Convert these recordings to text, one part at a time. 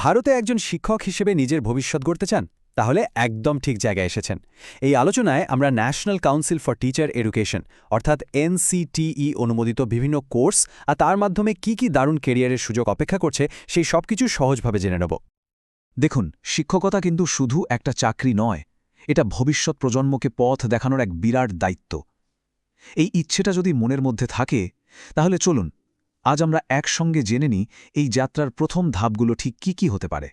ভারতে একজন শিক্ষক হিসেবে নিজের ভবিষ্যৎ গড়তে চান, তাহলে একদম ঠিক জায়গায় এসেছেন। এই আলোচনায় আমরা national council for teacher education অর্থাৎ এনসিটিই অনুমোদিত বিভিন্ন কোর্স আর তার মাধ্যমে কি কি দারুণ কেরিয়ারের সুযোগ অপেক্ষা করছে, সেই সবকিছু সহজভাবে জেনে নেব। দেখুন, শিক্ষকতা কিন্তু শুধু একটা চাকরি নয়, এটা ভবিষ্যৎ প্রজন্মকে পথ দেখানোর এক বিরাট দায়িত্ব। এই ইচ্ছেটা যদি মনের মধ্যে থাকে, তাহলে চলুন আজ আমরা একসঙ্গে জেনে নিই এই যাত্রার প্রথম ধাপগুলো ঠিক কি কি হতে পারে।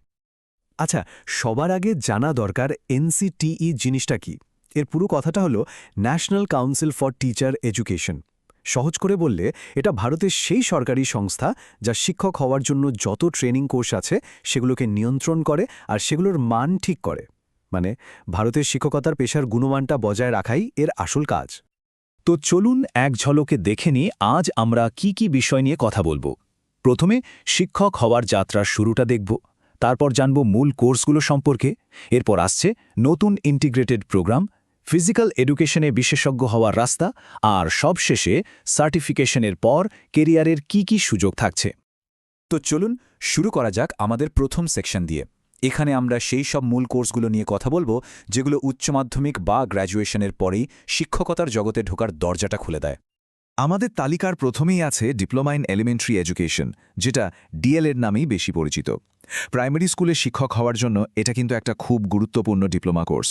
আচ্ছা সবার আগে জানা দরকার এনসিটিই জিনিসটা কি। এর পুরো কথাটা হলো national council for teacher education. সহজ করে বললে, এটা ভারতের সেই সরকারি সংস্থা যা শিক্ষক হওয়ার জন্য যত ট্রেনিং কোর্স আছে, সেগুলোকে নিয়ন্ত্রণ করে আর সেগুলোর মান ঠিক করে। মানে ভারতের শিক্ষকতার পেশার গুণমানটা বজায় রাখাই এর আসল কাজ। তো চলুন এক ঝলকে দেখে নিই আজ আমরা কি কি বিষয় নিয়ে কথা বলব। প্রথমে শিক্ষক হওয়ার যাত্রার শুরুটা দেখব, তারপর জানব মূল কোর্সগুলো সম্পর্কে, এরপর আসছে নতুন ইন্টিগ্রেটেড প্রোগ্রাম, ফিজিক্যাল এডুকেশনে বিশেষজ্ঞ হওয়ার রাস্তা, আর সবশেষে সার্টিফিকেশনের পর কেরিয়ারের কি কি সুযোগ থাকছে। তো চলুন শুরু করা যাক আমাদের প্রথম সেকশন দিয়ে। এখানে আমরা সেই সব মূল কোর্সগুলো নিয়ে কথা বলব, যেগুলো উচ্চ মাধ্যমিক বা গ্র্যাজুয়েশনের পরেই শিক্ষকতার জগতে ঢোকার দরজাটা খুলে দেয়। আমাদের তালিকার প্রথমেই আছে ডিপ্লোমা ইন এলিমেন্টারি এডুকেশন, যেটা ডিএলএড নামেই বেশি পরিচিত। প্রাইমারি স্কুলে শিক্ষক হওয়ার জন্য এটা কিন্তু একটা খুব গুরুত্বপূর্ণ ডিপ্লোমা কোর্স।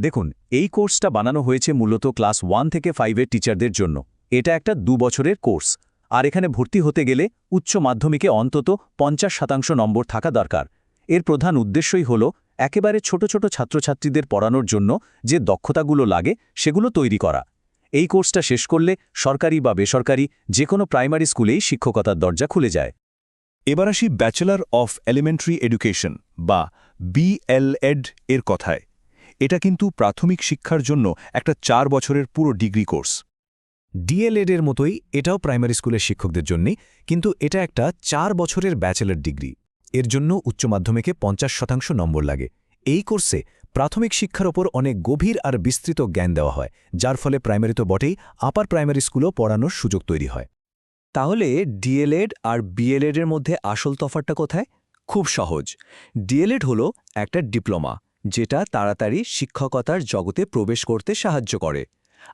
দেখুন, এই কোর্সটা বানানো হয়েছে মূলত ক্লাস ওয়ান থেকে ফাইভের টিচারদের জন্য। এটা একটা দু বছরের কোর্স। আর এখানে ভর্তি হতে গেলে উচ্চ মাধ্যমিকে অন্তত পঞ্চাশ শতাংশ নম্বর থাকা দরকার। এর প্রধান উদ্দেশ্যই হল একেবারে ছোট ছোট ছাত্রছাত্রীদের পড়ানোর জন্য যে দক্ষতাগুলো লাগে সেগুলো তৈরি করা। এই কোর্সটা শেষ করলে সরকারি বা বেসরকারি যে কোনো প্রাইমারি স্কুলেই শিক্ষকতার দরজা খুলে যায়। এবার আসি ব্যাচেলার অফ এলিমেন্টারি এডুকেশন বা বিএলএড এর কথায়। এটা কিন্তু প্রাথমিক শিক্ষার জন্য একটা চার বছরের পুরো ডিগ্রি কোর্স। ডিএলএড এর মতোই এটাও প্রাইমারি স্কুলের শিক্ষকদের জন্যই, কিন্তু এটা একটা চার বছরের ব্যাচেলার ডিগ্রি। এর জন্য উচ্চ মাধ্যমিকে পঞ্চাশ শতাংশ নম্বর লাগে। এই কোর্সে প্রাথমিক শিক্ষার ওপর অনেক গভীর আর বিস্তৃত জ্ঞান দেওয়া হয়, যার ফলে প্রাইমারি তো বটেই, আপার প্রাইমারি স্কুলও পড়ানোর সুযোগ তৈরি হয়। তাহলে ডিএলএড আর বিএলএড এর মধ্যে আসল তফাতটা কোথায়? খুব সহজ। ডিএলএড হলো একটা ডিপ্লোমা, যেটা তাড়াতাড়ি শিক্ষকতার জগতে প্রবেশ করতে সাহায্য করে।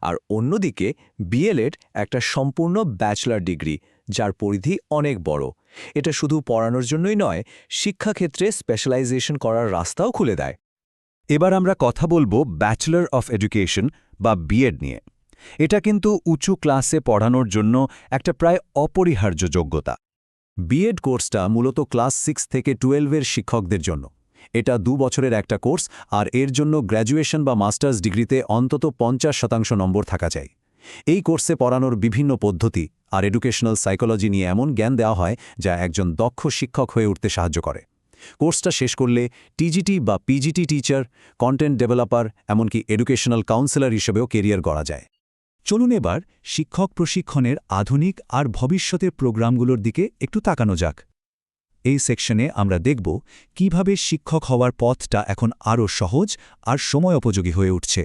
আর অন্যদিকে বিএলএড একটা সম্পূর্ণ ব্যাচেলর ডিগ্রি যার পরিধি অনেক বড়। এটা শুধু পড়ানোর জন্যই নয়, শিক্ষাক্ষেত্রে স্পেশালাইজেশন করার রাস্তাও খুলে দেয়। এবার আমরা কথা বলব ব্যাচেলর অফ এডুকেশন বা বিএড নিয়ে। এটা কিন্তু উঁচু ক্লাসে পড়ানোর জন্য একটা প্রায় অপরিহার্য যোগ্যতা। বিএড কোর্সটা মূলত ক্লাস সিক্স থেকে টুয়েলভের শিক্ষকদের জন্য। এটা দু বছরের একটা কোর্স আর এর জন্য গ্র্যাজুয়েশন বা মাস্টার্স ডিগ্রিতে অন্তত পঞ্চাশ শতাংশ নম্বর থাকা চাই। এই কোর্সে পড়ানোর বিভিন্ন পদ্ধতি আর এডুকেশনাল সাইকোলজি নিয়ে এমন জ্ঞান দেওয়া হয় যা একজন দক্ষ শিক্ষক হয়ে উঠতে সাহায্য করে। কোর্সটা শেষ করলে টিজিটি বা পিজিটি টিচার, কন্টেন্ট ডেভেলপার, এমনকি এডুকেশনাল কাউন্সেলর হিসেবেও কেরিয়ার গড়া যায়। চলুন এবার শিক্ষক প্রশিক্ষণের আধুনিক আর ভবিষ্যতের প্রোগ্রামগুলোর দিকে একটু তাকানো যাক। এই সেকশনে আমরা দেখব কীভাবে শিক্ষক হওয়ার পথটা এখন আরও সহজ আর সময় উপযোগী হয়ে উঠছে।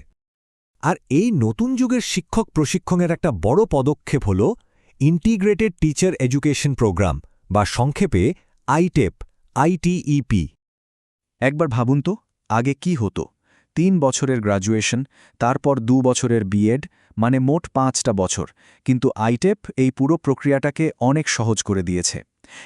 আর এই নতুন যুগের শিক্ষক প্রশিক্ষণের একটা বড় পদক্ষেপ হল ইন্টিগ্রেটেড টিচার এডুকেশন প্রোগ্রাম বা সংক্ষেপে আইটেপ আইটিইপি একবার ভাবুন তো, আগে কি হতো? তিন বছরের গ্রাজুয়েশন তারপর দু বছরের বিএড মানে মোট পাঁচটা বছর। কিন্তু আইটেপ এই পুরো প্রক্রিয়াটাকে অনেক সহজ করে দিয়েছে।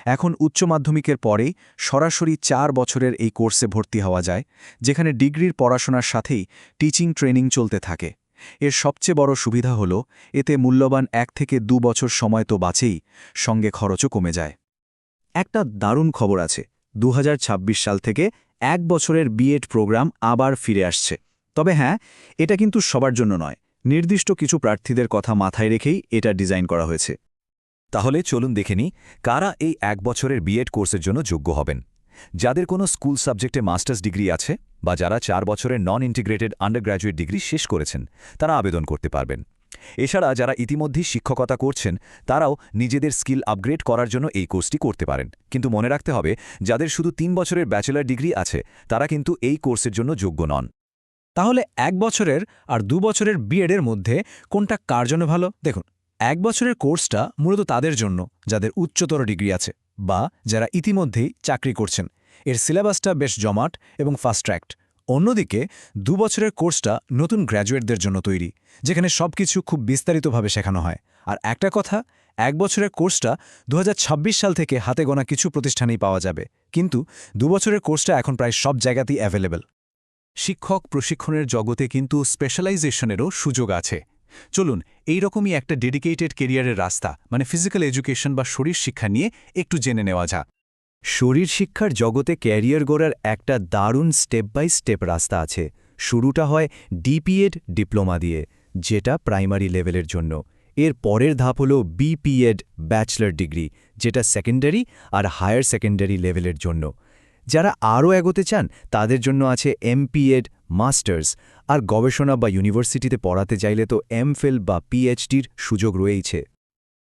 এখন উচ্চ মাধ্যমিকের পরেই সরাসরি চার বছরের এই কোর্সে ভর্তি হওয়া যায়, যেখানে ডিগ্রির পড়াশোনার সাথেই টিচিং ট্রেনিং চলতে থাকে। এর সবচেয়ে বড় সুবিধা হল, এতে মূল্যবান এক থেকে দু বছর সময় তো বাঁচেই সঙ্গে খরচও কমে যায়। একটা দারুণ খবর আছে দু হাজার ছাব্বিশ সাল থেকে এক বছরের বিএড প্রোগ্রাম আবার ফিরে আসছে। তবে হ্যাঁ এটা কিন্তু সবার জন্য নয়, নির্দিষ্ট কিছু প্রার্থীদের কথা মাথায় রেখেই এটা ডিজাইন করা হয়েছে। তাহলে চলুন দেখে নিই, কারা এই এক বছরের বিএড কোর্সের জন্য যোগ্য হবেন। যাদের কোনো স্কুল সাবজেক্টে মাস্টার্স ডিগ্রি আছে বা যারা চার বছরের নন ইন্টিগ্রেটেড আন্ডারগ্র্যাজুয়েট ডিগ্রি শেষ করেছেন, তারা আবেদন করতে পারবেন। এছাড়া যারা ইতিমধ্যেই শিক্ষকতা করছেন, তারাও নিজেদের স্কিল আপগ্রেড করার জন্য এই কোর্সটি করতে পারেন। কিন্তু মনে রাখতে হবে, যাদের শুধু তিন বছরের ব্যাচেলার ডিগ্রি আছে, তারা কিন্তু এই কোর্সের জন্য যোগ্য নন। তাহলে এক বছরের আর দু বছরের বিএডের মধ্যে কোনটা কার জন্য ভালো? দেখুন এক বছরের কোর্সটা মূলত তাদের জন্য, যাদের উচ্চতর ডিগ্রি আছে, বা যারা ইতিমধ্যেই চাকরি করছেন। এর সিলেবাসটা বেশ জমাট এবং ফাস্ট ট্র্যাক্ট অন্যদিকে, দু বছরের কোর্সটা নতুন গ্র্যাজুয়েটদের জন্য তৈরি, যেখানে সবকিছু খুব বিস্তারিতভাবে শেখানো হয়। আর একটা কথা, এক বছরের কোর্সটা দু হাজার ছাব্বিশ সাল থেকে হাতে গোনা কিছু প্রতিষ্ঠানেই পাওয়া যাবে। কিন্তু দু বছরের কোর্সটা এখন প্রায় সব জায়গাতেই অ্যাভেলেবল শিক্ষক প্রশিক্ষণের জগতে কিন্তু স্পেশালাইজেশনেরও সুযোগ আছে। চলুন, এই রকমই একটা ডেডিকেটেড কেরিয়ারের রাস্তা মানে ফিজিক্যাল এডুকেশন বা শরীর শিক্ষা নিয়ে একটু জেনে নেওয়া যাক। শরীর শিক্ষার জগতে ক্যারিয়ার গড়ার একটা দারুণ স্টেপ বাই স্টেপ রাস্তা আছে। শুরুটা হয় ডিপিএড ডিপ্লোমা দিয়ে, যেটা প্রাইমারি লেভেলের জন্য। এর পরের ধাপ হল B P Ed bachelor degree যেটা সেকেন্ডারি আর হায়ার সেকেন্ডারি লেভেলের জন্য। যারা আরও এগোতে চান, তাদের জন্য আছে এমপিএড মাস্টার্স আর গবেষণা বা ইউনিভার্সিটিতে পড়াতে চাইলে তো এমফিল বা পিএইচডির সুযোগ রয়েইছে।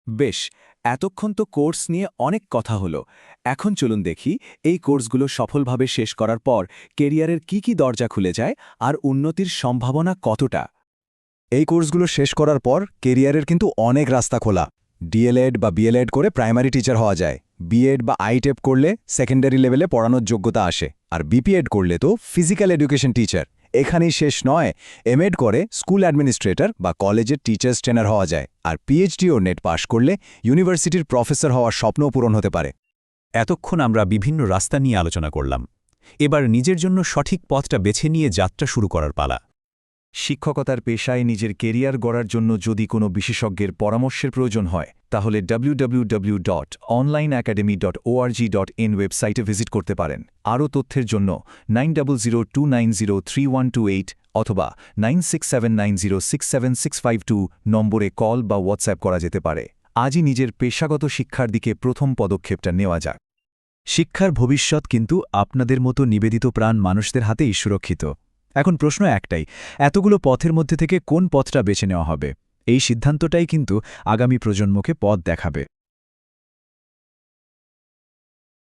বেশ, এতক্ষণ তো কোর্স নিয়ে অনেক কথা হলো। এখন চলুন দেখি এই কোর্সগুলো সফলভাবে শেষ করার পর কেরিয়ারের কি কি দরজা খুলে যায় আর উন্নতির সম্ভাবনা কতটা। এই কোর্সগুলো শেষ করার পর কেরিয়ারের কিন্তু অনেক রাস্তা খোলা। ডিএলএড বা বিএলএড করে প্রাইমারি টিচার হওয়া যায়। বিএড বা আইটেপ করলে সেকেন্ডারি লেভেলে পড়ানোর যোগ্যতা আসে। আর বিপিএড করলে তো ফিজিক্যাল এডুকেশন টিচার এখানেই শেষ নয় এমএড করে স্কুল অ্যাডমিনিস্ট্রেটর বা কলেজের টিচার্স ট্রেনার হওয়া যায়। আর পিএইচডি ও নেট পাশ করলে ইউনিভার্সিটির প্রফেসর হওয়ার স্বপ্নও পূরণ হতে পারে। এতক্ষণ আমরা বিভিন্ন রাস্তা নিয়ে আলোচনা করলাম। এবার নিজের জন্য সঠিক পথটা বেছে নিয়ে যাত্রা শুরু করার পালা। শিক্ষকতার পেশায় নিজের কেরিয়ার গড়ার জন্য যদি কোনো বিশেষজ্ঞের পরামর্শের প্রয়োজন হয়, তাহলে www.onlineacademy.org.in ওয়েবসাইটে ভিজিট করতে পারেন। আরও তথ্যের জন্য nine zero two nine zero three one two eight অথবা nine six seven nine zero six seven six five two নম্বরে কল বা হোয়াটসঅ্যাপ করা যেতে পারে। আজই নিজের পেশাগত শিক্ষার দিকে প্রথম পদক্ষেপটা নেওয়া যাক। শিক্ষার ভবিষ্যৎ কিন্তু আপনাদের মতো নিবেদিত প্রাণ মানুষদের হাতেই সুরক্ষিত। এখন প্রশ্ন একটাই, এতগুলো পথের মধ্যে থেকে কোন পথটা বেছে নেওয়া হবে? এই সিদ্ধান্তটাই কিন্তু আগামী প্রজন্মকে পথ দেখাবে।